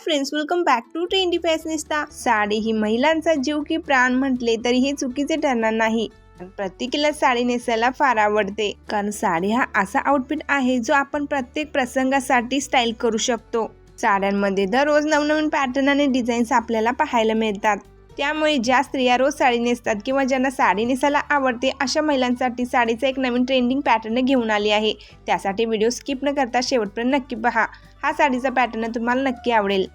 Friends welcome back to trendy fashionista sari ही महिलांचा जीव की प्राण म्हटले तरी हे चुकीचे ठरणार नाही. प्रत्येकीला साडी नेसायला फार आवडते. कारण साडी हा असा आउटफिट आहे जो आपण प्रत्येक प्रसंगासाठी स्टाईल करू शकतो. साड्यांमध्ये दररोज नवनवीन पॅटर्न आणि डिझाईन्स आपल्याला पाहायला मिळतात. त्यामुळे ज्या स्त्रिया रोज साडी नेसतात किंवा ज्यांना साडी नेसायला आवडते अशा महिलांसाठी साडीचा एक नवीन ट्रेंडिंग पॅटर्न घेऊन आली आहे. त्यासाठी व्हिडिओ स्किप न करता शेवटपर्यंत नक्की पहा. हा साडीचा पॅटर्न तुम्हाला नक्की आवडेल.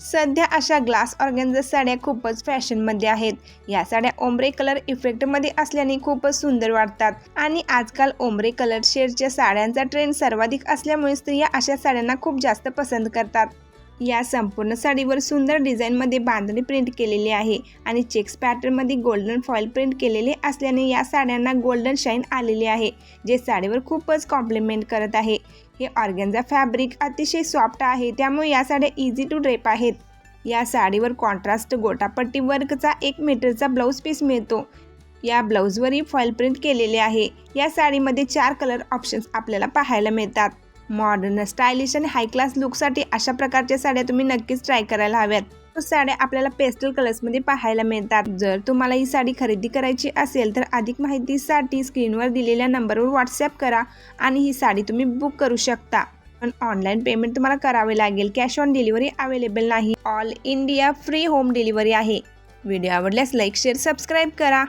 सध्या अशा ग्लास ऑर्गॅन्झा साड्या खूपच फॅशनमध्ये आहेत. या साड्या ओमरे कलर इफेक्टमध्ये असल्याने खूपच सुंदर वाटतात. आणि आजकाल ओमरे कलर शेडच्या साड्यांचा ट्रेंड सर्वाधिक असल्यामुळे स्त्रिया अशा साड्यांना खूप जास्त पसंत करतात. या संपूर्ण साडीवर सुंदर डिझाईनमध्ये बांधणी प्रिंट केलेली आहे आणि चेक्स पॅटर्नमध्ये गोल्डन फॉईल प्रिंट केलेले असल्याने या साड्यांना गोल्डन शाईन आलेली आहे जे साडीवर खूपच कॉम्प्लिमेंट करत आहे. हे ऑर्गॅन्झा फॅब्रिक अतिशय सॉफ्ट आहे त्यामुळे या साड्या इझी टू ड्रेप आहेत. या साडीवर कॉन्ट्रास्ट गोटापट्टी वर्कचा एक मीटरचा ब्लाऊज पीस मिळतो. या ब्लाऊजवरही फॉईल प्रिंट केलेले आहे. या साडीमध्ये चार कलर ऑप्शन्स आपल्याला पाहायला मिळतात. मॉडर्न स्टायलिश आणि हाय क्लास लुकसाठी अशा प्रकारच्या साड्या तुम्ही नक्कीच ट्राय करायला हव्यात. साड्या आपल्याला पेस्टल कलर्समध्ये पाहायला मिळतात. जर तुम्हाला ही साडी खरेदी करायची असेल तर अधिक माहितीसाठी स्क्रीनवर दिलेल्या नंबरवर व्हॉट्सअप करा आणि ही साडी तुम्ही बुक करू शकता. पण ऑनलाईन पेमेंट तुम्हाला करावे लागेल. कॅश ऑन डिलिव्हरी अवेलेबल नाही. All India free home delivery आहे. व्हिडिओ आवडल्यास लाईक शेअर सबस्क्राईब करा.